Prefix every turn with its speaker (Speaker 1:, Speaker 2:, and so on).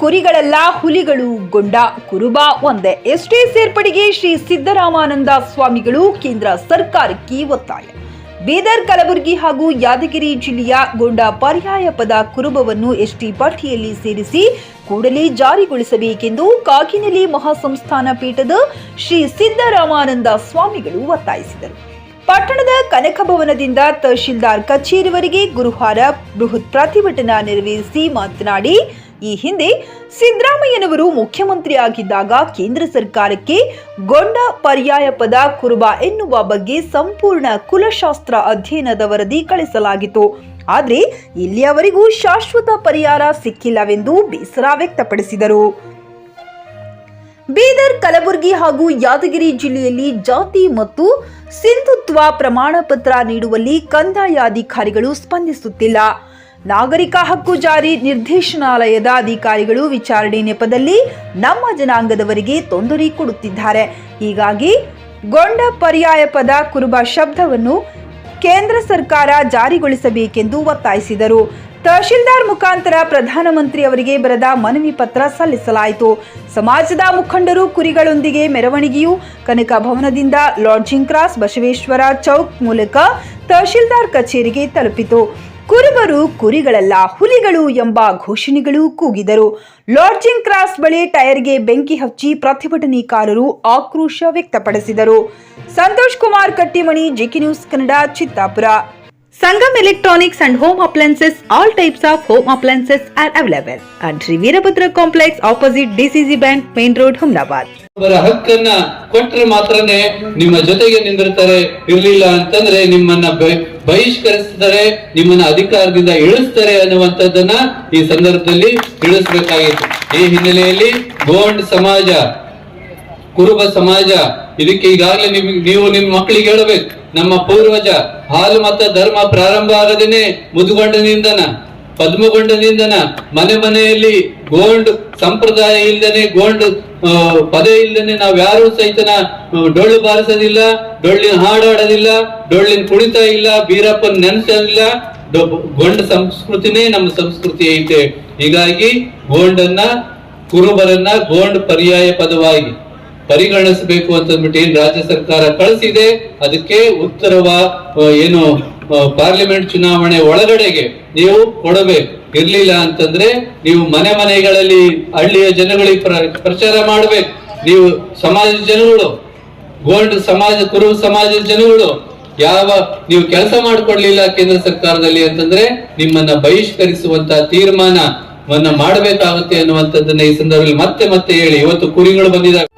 Speaker 1: ಕುರಿಗಳೆಲ್ಲ ಹುಲಿಗಳು, ಗೊಂಡ, ಕುರುಬ ಒಂದೇ. ಎಷ್ಟೇ ಸೇರ್ಪಡೆಗೆ ಶ್ರೀ ಸಿದ್ದರಾಮಾನಂದ ಸ್ವಾಮಿಗಳು ಕೇಂದ್ರ ಸರ್ಕಾರಕ್ಕೆ ಒತ್ತಾಯ. ಬೀದರ್, ಕಲಬುರಗಿ ಹಾಗೂ ಯಾದಗಿರಿ ಜಿಲ್ಲೆಯ ಗೊಂಡ ಪರ್ಯಾಯ ಪದ ಕುರುಬವನ್ನು ಎಸ್ಟಿ ಪಟ್ಟಿಯಲ್ಲಿ ಸೇರಿಸಿ ಕೂಡಲೇ ಜಾರಿಗೊಳಿಸಬೇಕೆಂದು ಕಾಗಿನೆಲೆ ಮಹಾಸಂಸ್ಥಾನ ಪೀಠದ ಶ್ರೀ ಸಿದ್ದರಾಮಾನಂದ ಸ್ವಾಮಿಗಳು ಒತ್ತಾಯಿಸಿದರು. ಪಟ್ಟಣದ ಕನಕ ಭವನದಿಂದ ತಹಶೀಲ್ದಾರ್ ಕಚೇರಿವರೆಗೆ ಗುರುವಾರ ಬೃಹತ್ ಪ್ರತಿಭಟನಾ ನೆರವೇರಿಸಿ ಮಾತನಾಡಿ ಈ ಹಿಂದೆ ಸಿದ್ದರಾಮಯ್ಯನವರು ಮುಖ್ಯಮಂತ್ರಿಯಾಗಿದ್ದಾಗ ಕೇಂದ್ರ ಸರ್ಕಾರಕ್ಕೆ ಗೊಂಡ ಪರ್ಯಾಯ ಪದ ಕುರುಬ ಎನ್ನುವ ಬಗ್ಗೆ ಸಂಪೂರ್ಣ ಕುಲಶಾಸ್ತ್ರ ಅಧ್ಯಯನದ ವರದಿ ಕಳಿಸಲಾಗಿತ್ತು. ಆದರೆ ಇಲ್ಲಿಯವರೆಗೂ ಶಾಶ್ವತ ಪರಿಹಾರ ಸಿಕ್ಕಿಲ್ಲವೆಂದು ಬೇಸರ ವ್ಯಕ್ತಪಡಿಸಿದರು. ಬೀದರ್, ಕಲಬುರಗಿ ಹಾಗೂ ಯಾದಗಿರಿ ಜಿಲ್ಲೆಯಲ್ಲಿ ಜಾತಿ ಮತ್ತು ಸಿಂಧುತ್ವ ಪ್ರಮಾಣ ಪತ್ರ ನೀಡುವಲ್ಲಿ ಕಂದಾಯ ಅಧಿಕಾರಿಗಳು ಸ್ಪಂದಿಸುತ್ತಿಲ್ಲ. ನಾಗರಿಕ ಹಕ್ಕು ಜಾರಿ ನಿರ್ದೇಶನಾಲಯದ ಅಧಿಕಾರಿಗಳು ವಿಚಾರಣೆ ನೆಪದಲ್ಲಿ ನಮ್ಮ ಜನಾಂಗದವರಿಗೆ ತೊಂದರೆ ಕೊಡುತ್ತಿದ್ದಾರೆ. ಹೀಗಾಗಿ ಗೊಂಡ ಪರ್ಯಾಯ ಪದ ಕುರುಬ ಶಬ್ದವನ್ನು ಕೇಂದ್ರ ಸರ್ಕಾರ ಜಾರಿಗೊಳಿಸಬೇಕೆಂದು ಒತ್ತಾಯಿಸಿದರು. ತಹಶೀಲ್ದಾರ್ ಮುಖಾಂತರ ಪ್ರಧಾನಮಂತ್ರಿ ಅವರಿಗೆ ಬರೆದ ಮನವಿ ಪತ್ರ ಸಲ್ಲಿಸಲಾಯಿತು. ಸಮಾಜದ ಮುಖಂಡರು ಕುರಿಗಳೊಂದಿಗೆ ಮೆರವಣಿಗೆಯು ಕನಕ ಭವನದಿಂದ ಲಾಡ್ಜಿಂಗ್ ಕ್ರಾಸ್ ಬಸವೇಶ್ವರ ಚೌಕ್ ಮೂಲಕ ತಹಶೀಲ್ದಾರ್ ಕಚೇರಿಗೆ ತಲುಪಿತು. ಕುರುಬರು ಕುರಿಗಳಲ್ಲ ಹುಲಿಗಳು ಎಂಬ ಘೋಷಣೆಗಳು ಕೂಗಿದರು. ಲಾಡ್ಜಿಂಗ್ ಕ್ರಾಸ್ ಬಳಿ ಟೈರ್ಗೆ ಬೆಂಕಿ ಹಚ್ಚಿ ಪ್ರತಿಭಟನೆಕಾರರು ಆಕ್ರೋಶ ವ್ಯಕ್ತಪಡಿಸಿದರು. Santosh Kumar Kattimani GK news Kannada Chittapur Sangam electronics and home appliances all types of home appliances are available. And Shri Veerabhadra complex opposite DCC bank main road.
Speaker 2: ಅವರ ಹಕ್ಕನ್ನ ಕೊಟ್ಟರೆ ಮಾತ್ರನೇ ನಿಮ್ಮ ಜೊತೆಗೆ ನಿಂದಿರ್ತಾರೆ ಇರ್ಲಿಲ್ಲ ಅಂತಂದ್ರೆ ನಿಮ್ಮನ್ನ ಬಹಿಷ್ಕರಿಸ್ತಾರೆ ನಿಮ್ಮನ್ನ ಅಧಿಕಾರದಿಂದ ಇಳಿಸ್ತಾರೆ ಅನ್ನುವಂಥದ್ದನ್ನ ಈ ಸಂದರ್ಭದಲ್ಲಿ ತಿಳಿಸಬೇಕಾಗಿತ್ತು. ಈ ಹಿನ್ನೆಲೆಯಲ್ಲಿ ಗೋಂಡ್ ಸಮಾಜ, ಕುರುಬ ಸಮಾಜ, ಇದಕ್ಕೆ ಈಗಾಗಲೇ ನಿಮ್ಗೆ ನೀವು ನಿಮ್ ಮಕ್ಕಳಿಗೆ ಹೇಳಬೇಕು, ನಮ್ಮ ಪೂರ್ವಜ ಹಾಲು ಮತ ಧರ್ಮ ಪ್ರಾರಂಭ ಆಗದೇನೆ ಮುದುಗೊಂಡನಿಂದನ ಪದ್ಮಗೊಂಡನಿಂದನ ಮನೆ ಮನೆಯಲ್ಲಿ ಗೋಂಡ್ ಸಂಪ್ರದಾಯ ಇಲ್ಲದೆ ಗೋಂಡ್ ಪದೇ ಪದ ಇಲ್ದೇನೆ ನಾವ್ ಯಾರು ಸಹಿತನ ಡೊಳ್ಳು ಬಾರಿಸೋದಿಲ್ಲ, ಡೊಳ್ಳಿನ ಹಾಡಾಡೋದಿಲ್ಲ, ಡೊಳ್ಳಿನ ಕುಣಿತ ಇಲ್ಲ, ಬೀರಪ್ಪನ ನೆನೆಸೋದಿಲ್ಲ. ಗೊಂಡ ಸಂಸ್ಕೃತಿನೇ ನಮ್ಮ ಸಂಸ್ಕೃತಿ ಐತೆ. ಹೀಗಾಗಿ ಗೋಂಡನ್ನ, ಕುರುಬರನ್ನ ಗೋಂಡ್ ಪರ್ಯಾಯ ಪದವಾಗಿ ಪರಿಗಣಿಸಬೇಕು ಅಂತಂದ್ಬಿಟ್ಟು ಏನ್ ರಾಜ್ಯ ಸರ್ಕಾರ ಕಳಿಸಿದೆ, ಅದಕ್ಕೆ ಉತ್ತರವ ಏನು ಪಾರ್ಲಿಮೆಂಟ್ ಚುನಾವಣೆ ಒಳಗಡೆಗೆ ನೀವು ಕೊಡಬೇಕು. ಇರ್ಲಿಲ್ಲ ಅಂತಂದ್ರೆ ನೀವು ಮನೆ ಮನೆಗಳಲ್ಲಿ ಹಳ್ಳಿಯ ಜನಗಳಿಗೆ ಪ್ರಚಾರ ಮಾಡ್ಬೇಕು. ನೀವು ಸಮಾಜದ ಜನಗಳು, ಗೋಲ್ಡ್ ಸಮಾಜ, ಕುರುಬ ಸಮಾಜದ ಜನಗಳು, ಯಾವ ನೀವು ಕೆಲಸ ಮಾಡಿಕೊಡ್ಲಿಲ್ಲ ಕೇಂದ್ರ ಸರ್ಕಾರದಲ್ಲಿ ಅಂತಂದ್ರೆ ನಿಮ್ಮನ್ನ ಬಹಿಷ್ಕರಿಸುವಂತ ತೀರ್ಮಾನವನ್ನ ಮಾಡಬೇಕಾಗುತ್ತೆ ಅನ್ನುವಂಥದ್ದನ್ನ ಈ ಸಂದರ್ಭದಲ್ಲಿ ಮತ್ತೆ ಮತ್ತೆ ಹೇಳಿ. ಇವತ್ತು ಕುರಿಗಳು ಬಂದಿದ್ದಾವೆ